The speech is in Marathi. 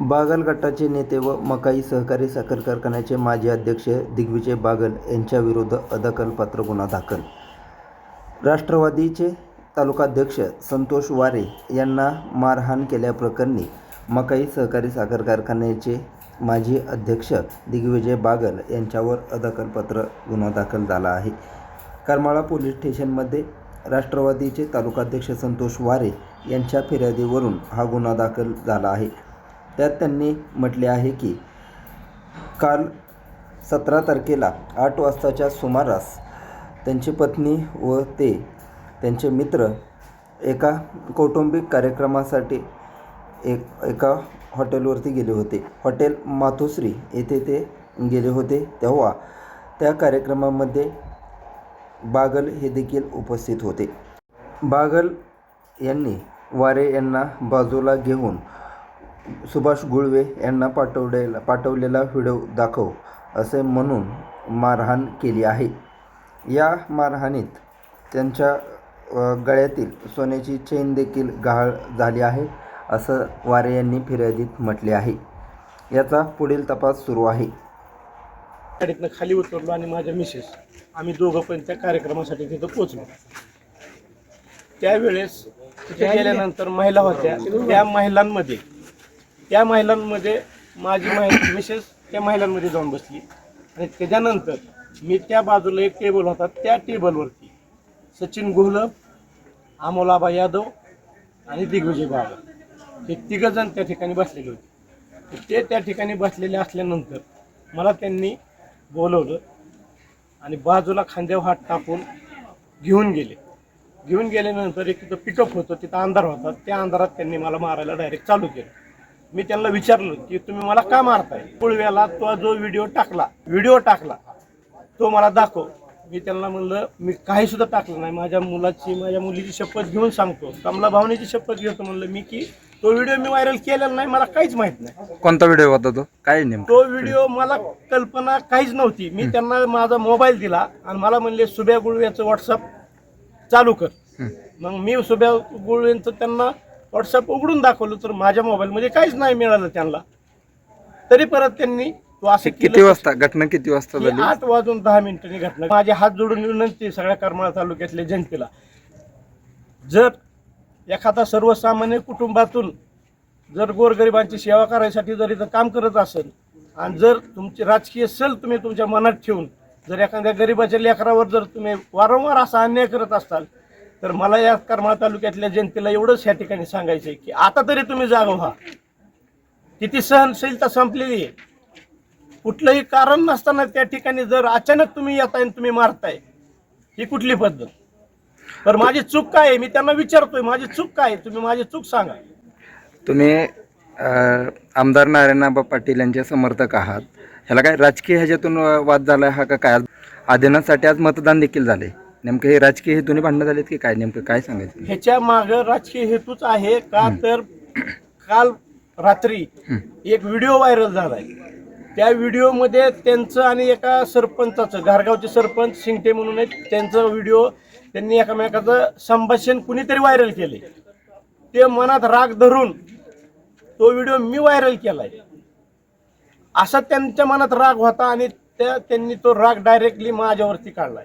बागल गटाचे नेते व मकाई सहकारी साखर कारखान्याचे माजी अध्यक्ष दिग्विजय बागल यांच्याविरुद्ध अदखलपात्र गुन्हा दाखल. राष्ट्रवादीचे तालुकाध्यक्ष संतोष वारे यांना मारहाण केल्याप्रकरणी मकाई सहकारी साखर कारखान्याचे माजी अध्यक्ष दिग्विजय बागल यांच्यावर अदखलपत्र गुन्हा दाखल झाला आहे. करमाळा पोलीस स्टेशनमध्ये राष्ट्रवादीचे तालुकाध्यक्ष संतोष वारे यांच्या फिर्यादीवरून हा गुन्हा दाखल झाला आहे. त्यात त्यांनी म्हटले आहे की काल सतरा तारखेला आठ वाजताच्या सुमारास त्यांची पत्नी व ते त्यांचे मित्र एका कौटुंबिक कार्यक्रमासाठी एक एका हॉटेलवरती गेले होते. हॉटेल मातोश्री येथे ते गेले होते. तेव्हा त्या कार्यक्रमामध्ये बागल हे देखील उपस्थित होते. बागल यांनी वारे यांना बाजूला घेऊन सुभाष गुळवे यांना पाठवलेला पाठवलेला व्हिडिओ दाखव असे म्हणून मारहाण केली आहे. या मारहाणीत त्यांच्या गळ्यातील सोन्याची चेन देखील गहाळ झाली आहे असं वारे यांनी फिर्यादीत म्हटले आहे. याचा पुढील तपास सुरू आहे. गाडीतनं खाली उतरलो आणि माझ्या मिसेस आम्ही दोघं पण त्या कार्यक्रमासाठी तिथं पोचलो त्यावेळेस तिथे गेल्यानंतर महिला होत्या. त्या महिलांमध्ये त्या महिलांमध्ये माझी महिला मिसेस त्या महिलांमध्ये जाऊन बसली. आणि त्याच्यानंतर मी त्या बाजूला एक टेबल होता त्या टेबलवरती सचिन गोहलप अमोलाबा यादव आणि दिग्विजय बाबा. हे तिघंजण त्या ठिकाणी बसलेले होते. ते त्या ठिकाणी बसलेले असल्यानंतर मला त्यांनी बोलवलं आणि बाजूला खांद्यावर हात टाकून घेऊन गेले. घेऊन गेल्यानंतर एक तिथं पिकअप होतं तिथं अंधार होता. त्या अंधारात त्यांनी मला मारायला डायरेक्ट चालू केलं. मी त्यांना विचारलं की तुम्ही मला का मारताय? पुळव्याला तो जो व्हिडिओ टाकला व्हिडिओ टाकला तो मला दाखव. मी त्यांना म्हणलं मी काही सुद्धा टाकलं नाही. माझ्या मुलाची माझ्या मुलीची शपथ घेऊन सांगतो. कमला भावनेची शपथ घेतो म्हणलं मी की तो व्हिडिओ मी व्हायरल केलेला नाही मला काहीच माहीत नाही. कोणता व्हिडिओ होता तो? काय नेमकं? तो व्हिडिओ मला कल्पना काहीच नव्हती. मी त्यांना माझा मोबाईल दिला आणि मला म्हणले सुब्या गुळव्याचं व्हॉट्सअप चालू कर. मग मी सुब्या गुळवेंचं त्यांना व्हॉट्सअप उघडून दाखवलं तर माझ्या मोबाईलमध्ये काहीच नाही मिळालं त्यांना. तरी परत त्यांनी तो असं किती केलं. वाजता? घटना किती वाजता ही झाली? आठ वाजून दहा मिनिटांनी घटना माझे हात जोडून विनंती सगळ्या करमाळा तालुक्यातल्या जनतेला. जर एखादा सर्वसामान्य कुटुंबातून जर गोरगरिबांची सेवा करायसाठी जर इथं काम करत असेल आणि जर तुमची राजकीय सल तुम्ही तुमच्या मनात ठेवून जर एखाद्या गरिबाच्या लेकरावर जर तुम्ही वारंवार असा अन्याय करत असाल तर मला या करमाळा तालुक्यातल्या जनतेला एवढंच या ठिकाणी सांगायचं आहे की आता तरी तुम्ही जागो व्हा. किती सहनशीलता संपलेली आहे. कुठलंही कारण नसताना त्या ठिकाणी जर अचानक तुम्ही येताय आणि तुम्ही मारताय ही कुठली पद्धत? तर माझी चूक काय आहे? मी त्यांना विचारतोय माझी चूक काय आहे? तुम्ही माझी चूक सांगा. तुम्ही अं, आमदार नारायणबाब पाटील यांचे समर्थक आहात. ह्याला काय राजकीय ह्याच्यातून वाद झाला हा का काय? आदिनासाठी आज मतदान देखील झाले नेमकं हे राजकीय हेतूने भांडणं झालेत की काय? नेमकं काय सांगायचं? ह्याच्या माग राजकीय हेतूच आहे का तर काल रात्री. एक व्हिडिओ व्हायरल झालाय. त्या व्हिडिओमध्ये त्यांचं आणि एका सरपंचाचं घारगावचे सरपंच शिंगटे म्हणून आहेत त्यांचं व्हिडिओ त्यांनी एकामेकाचं संभाषण कुणीतरी व्हायरल केले ते मनात राग धरून तो व्हिडिओ मी व्हायरल केलाय. असा त्यांच्या मनात राग होता आणि त्या त्यांनी तो राग डायरेक्टली माझ्यावरती काढलाय.